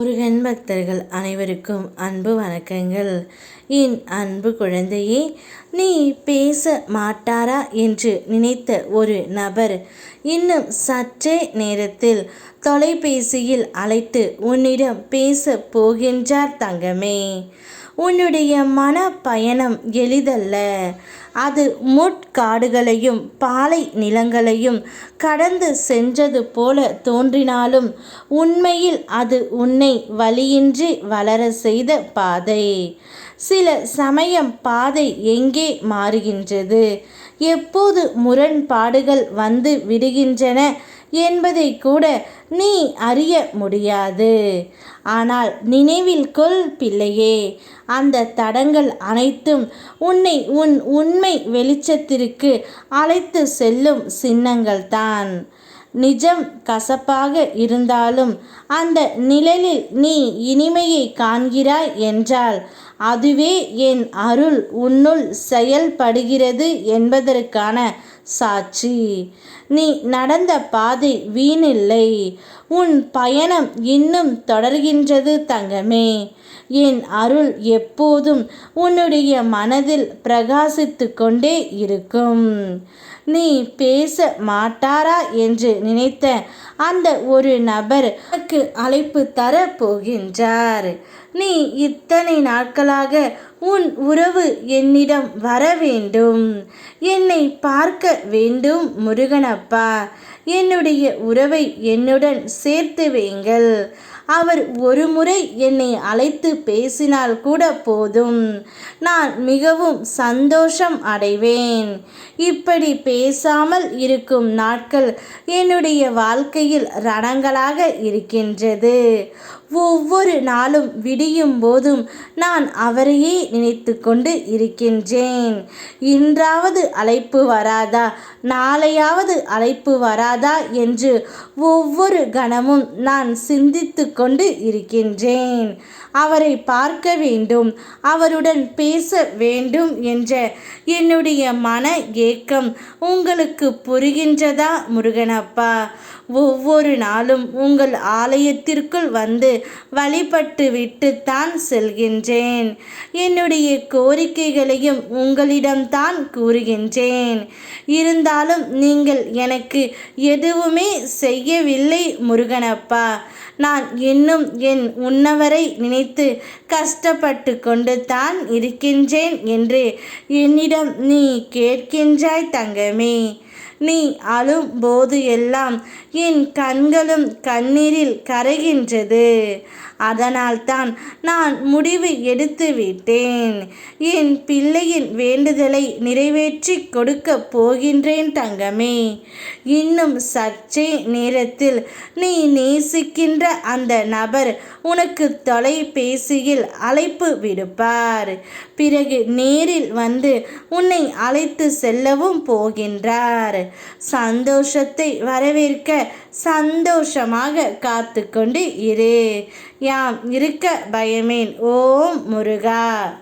முருகன் பக்தர்கள் அனைவருக்கும் அன்பு வணக்கங்கள். என் அன்பு குழந்தையே நீ பேச மாட்டாரா என்று நினைத்த ஒரு நபர் இன்னும் சற்றே நேரத்தில் தொலைபேசியில் அழைத்து உன்னிடம் பேச போகின்றார் தங்கமே. உன்னுடைய மன பயணம் எளிதல்ல. அது முட்காடுகளையும் பாலை நிலங்களையும் கடந்து சென்றது போல தோன்றினாலும் உண்மையில் அது உன்னை வழியின்றி வளர செய்த பாதை. சில சமயம் பாதை எங்கே மாறுகின்றது? எப்போது முரண்பாடுகள் வந்து விடுகின்றன? என்பதை கூட நீ அறிய முடியாது. ஆனால் நினைவில் கொள் பிள்ளையே அந்த தடங்கள் அனைத்தும் உன்னை உன் உண்மை வெளிச்சத்திற்கு அழைத்து செல்லும் சின்னங்கள்தான். நிஜம் கசப்பாக இருந்தாலும் அந்த நிழலில் நீ இனிமையை காண்கிறாய் என்றால் அதுவே என் அருள் உன்னுள் செயல்படுகிறது என்பதற்கான சாட்சி. நீ நடந்த பாதை வீணில்லை. உன் பயணம் இன்னும் தொடர்கின்றது தங்கமே. என் அருள் எப்போதும் உன்னுடைய மனதில் பிரகாசித்து கொண்டே இருக்கும். நீ பேச மாட்டாரா என்று நினைத்த அந்த ஒரு நபர் உனக்கு அழைப்பு தர போகின்றார். நீ இத்தனை நாட்களாக உன் உறவு என்னிடம் வர வேண்டும். என்னை பார்க்க வேண்டும் முருகனப்பா என்னுடைய உறவை என்னுடன் சேர்த்து வைங்கள் அவர் ஒரு முறை என்னை அழைத்து பேசினால் கூட போதும். நான் மிகவும் சந்தோஷம் அடைவேன். இப்படி பேசாமல் இருக்கும் நாட்கள் என்னுடைய வாழ்க்கையில் ரணங்களாக இருக்கின்றது. ஒவ்வொரு நாளும் விடியும் போதும் நான் அவரையே நினைத்து கொண்டு இருக்கின்றேன். இன்றாவது அழைப்பு வராதா? நாளையாவது அழைப்பு வராதா? என்று ஒவ்வொரு கணமும் நான் சிந்தித்து கொண்டு இருக்கின்றேன். அவரை பார்க்க வேண்டும் அவருடன் பேச வேண்டும் என்ற என்னுடைய மன ஏக்கம் உங்களுக்கு புரிகின்றதா முருகனப்பா? ஒவ்வொரு நாளும் உங்கள் ஆலயத்திற்குள் வந்து வழிபட்டு விட்டுத்தான் செல்கின்றேன். என்னுடைய கோரிக்கைகளையும் உங்களிடம்தான் கூறுகின்றேன். இருந்தாலும் நீங்கள் எனக்கு எதுவுமே செய்யவில்லை முருகனப்பா. நான் இன்னும் என் உன்னவரை நினைத்து கஷ்டப்பட்டு கொண்டு தான் இருக்கின்றேன் என்று என்னிடம் நீ கேட்கின்றாய் தங்கமே. நீ அழும் போது எல்லாம் என் கண்களும் கண்ணீரில் கரைகின்றது. அதனால்தான் நான் முடிவு எடுத்து விட்டேன். என் பிள்ளையின் வேண்டுதலை நிறைவேற்றி கொடுக்க போகின்றேன் தங்கமே. இன்னும் சற்றே நேரத்தில் நீ நேசிக்கின்ற அந்த நபர் உனக்கு தொலைபேசியில் அழைப்பு விடுப்பார். பிறகு நேரில் வந்து உன்னை அழைத்து செல்லவும் போகின்றார். சந்தோஷத்தை வரவேற்க சந்தோஷமாக காத்து கொண்டு இரு. யாம் இருக்க பயமேன். ஓம் முருகா.